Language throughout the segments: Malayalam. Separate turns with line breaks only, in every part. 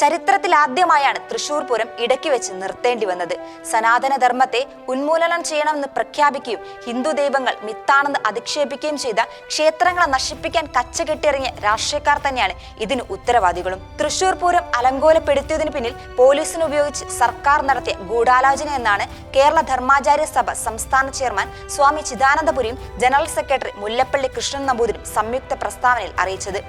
ചരിത്രത്തിലാദ്യമായാണ് തൃശൂർ പൂരം ഇടയ്ക്ക് വെച്ച് നിർത്തേണ്ടി വന്നത്. സനാതനധർമ്മത്തെ ഉന്മൂലനം ചെയ്യണമെന്ന് പ്രഖ്യാപിക്കുകയും ഹിന്ദു ദൈവങ്ങൾ മിത്താണെന്ന് അധിക്ഷേപിക്കുകയും ചെയ്ത ക്ഷേത്രങ്ങളെ നശിപ്പിക്കാൻ കച്ചകെട്ടിറങ്ങിയ രാഷ്ട്രീയക്കാർ തന്നെയാണ് ഇതിന് ഉത്തരവാദികളും. തൃശൂർ പൂരം അലങ്കോലപ്പെടുത്തിയതിനു പിന്നിൽ പോലീസിനെ ഉപയോഗിച്ച് സർക്കാർ നടത്തിയ ഗൂഢാലോചന എന്നാണ് കേരള ധർമാചാര്യ സഭ സംസ്ഥാന ചെയർമാൻ സ്വാമി ചിദാനന്ദപുരിയും ജനറൽ സെക്രട്ടറി മുല്ലപ്പള്ളി കൃഷ്ണൻ നമ്പൂതിരും സംയുക്ത പ്രസ്താവനയിൽ അറിയിച്ചത്.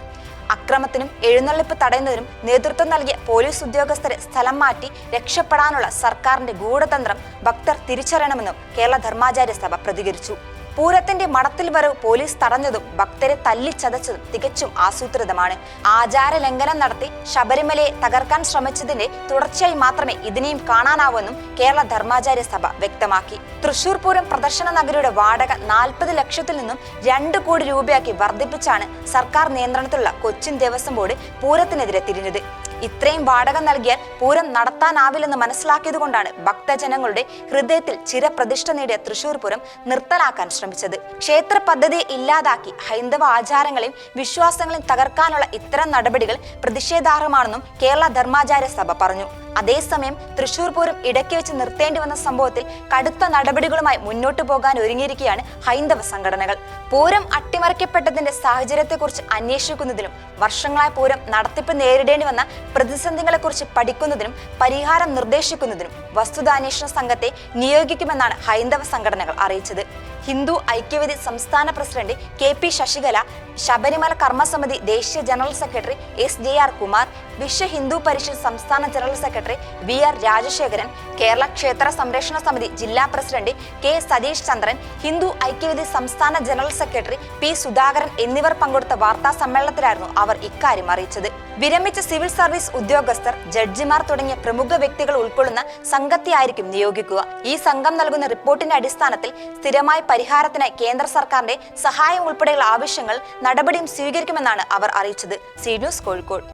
അക്രമത്തിനും എഴുന്നള്ളിപ്പ് തടയുന്നതിനും നേതൃത്വം നൽകിയ പോലീസ് ഉദ്യോഗസ്ഥരെ സ്ഥലം മാറ്റി രക്ഷപ്പെടാനുള്ള സർക്കാരിന്റെ ഗൂഢതന്ത്രം ഭക്തർ തിരിച്ചറിയണമെന്നും കേരള ധർമാചാര്യ സഭ പ്രതികരിച്ചു. പൂരത്തിന്റെ മടത്തിൽ വരവ് പോലീസ് തടഞ്ഞതും ഭക്തരെ തല്ലിച്ചതച്ചതും തികച്ചും ആസൂത്രിതമാണ്. ആചാര ലംഘനം നടത്തി ശബരിമലയെ തകർക്കാൻ ശ്രമിച്ചതിന്റെ തുടർച്ചയായി മാത്രമേ ഇതിനെയും കാണാനാവൂവെന്നും കേരള ധർമാചാര്യ സഭ വ്യക്തമാക്കി. തൃശൂർ പൂരം പ്രദർശന നഗരിയുടെ വാടക നാൽപ്പത് ലക്ഷത്തിൽ നിന്നും രണ്ട് കോടി രൂപയാക്കി വർദ്ധിപ്പിച്ചാണ് സർക്കാർ നിയന്ത്രണത്തിലുള്ള കൊച്ചിൻ ദേവസ്വം ബോർഡ് പൂരത്തിനെതിരെ തിരിഞ്ഞത്. ഇത്രയും വാടക നൽകിയാൽ പൂരം നടത്താനാവില്ലെന്ന് മനസ്സിലാക്കിയതുകൊണ്ടാണ് ഭക്തജനങ്ങളുടെ ഹൃദയത്തിൽ ചിരപ്രതിഷ്ഠ നേടിയ തൃശൂർ പൂരം നിർത്തലാക്കാൻ ശ്രമിച്ചത്. ക്ഷേത്ര പദ്ധതിയെ ഇല്ലാതാക്കി ഹൈന്ദവ ആചാരങ്ങളെയും വിശ്വാസങ്ങളെയും തകർക്കാനുള്ള ഇത്തരം നടപടികൾ പ്രതിഷേധാർഹമാണെന്നും കേരള ധർമാചാര്യ സഭ പറഞ്ഞു. അതേസമയം തൃശൂർ പൂരം ഇടയ്ക്ക് വെച്ച് നിർത്തേണ്ടി വന്ന സംഭവത്തിൽ കടുത്ത നടപടികളുമായി മുന്നോട്ടു പോകാൻ ഒരുങ്ങിയിരിക്കുകയാണ് ഹൈന്ദവ സംഘടനകൾ. പൂരം അട്ടിമറിക്കപ്പെട്ടതിന്റെ സാഹചര്യത്തെക്കുറിച്ച് അന്വേഷിക്കുന്നതിലും വർഷങ്ങളായ പൂരം നടത്തിപ്പ് നേരിടേണ്ടി വന്ന പ്രതിസന്ധികളെക്കുറിച്ച് പഠിക്കുന്നതിനും പരിഹാരം നിർദ്ദേശിക്കുന്നതിനും വസ്തുതാന്വേഷണ സംഘത്തെ നിയോഗിക്കുമെന്നാണ് ഹൈന്ദവ സംഘടനകൾ അറിയിച്ചത്. ഹിന്ദു ഐക്യവേദി സംസ്ഥാന president K P Sasikala Sabarimala Karmasamithi ദേശീയ general secretary S J R Kumar Vishwa Hindu Parishad സംസ്ഥാന general secretary V R Rajasekharan Kerala Kshetra Samrakshana Samithi ജില്ലാ പ്രസിഡന്റ് കെ സതീഷ് ചന്ദ്രൻ ഹിന്ദു ഐക്യവേദി സംസ്ഥാന ജനറൽ സെക്രട്ടറി പി സുധാകരൻ എന്നിവർ പങ്കെടുത്ത വാർത്താ സമ്മേളനത്തിലായിരുന്നു അവർ ഇക്കാര്യം അറിയിച്ചത്. വിരമിച്ച സിവിൽ സർവീസ് ഉദ്യോഗസ്ഥർ ജഡ്ജിമാർ തുടങ്ങിയ പ്രമുഖ വ്യക്തികൾ ഉൾക്കൊള്ളുന്ന സംഘത്തെയായിരിക്കും നിയോഗിക്കുക. ഈ സംഘം നൽകുന്ന റിപ്പോർട്ടിന്റെ അടിസ്ഥാനത്തിൽ സ്ഥിരമായ പരിഹാരത്തിനായി കേന്ദ്ര സർക്കാരിന്റെ സഹായം ഉൾപ്പെടെയുള്ള ആവശ്യങ്ങൾ നടപടിയും സ്വീകരിക്കുമെന്നാണ് അവർ അറിയിച്ചത്. C news Kozhikode.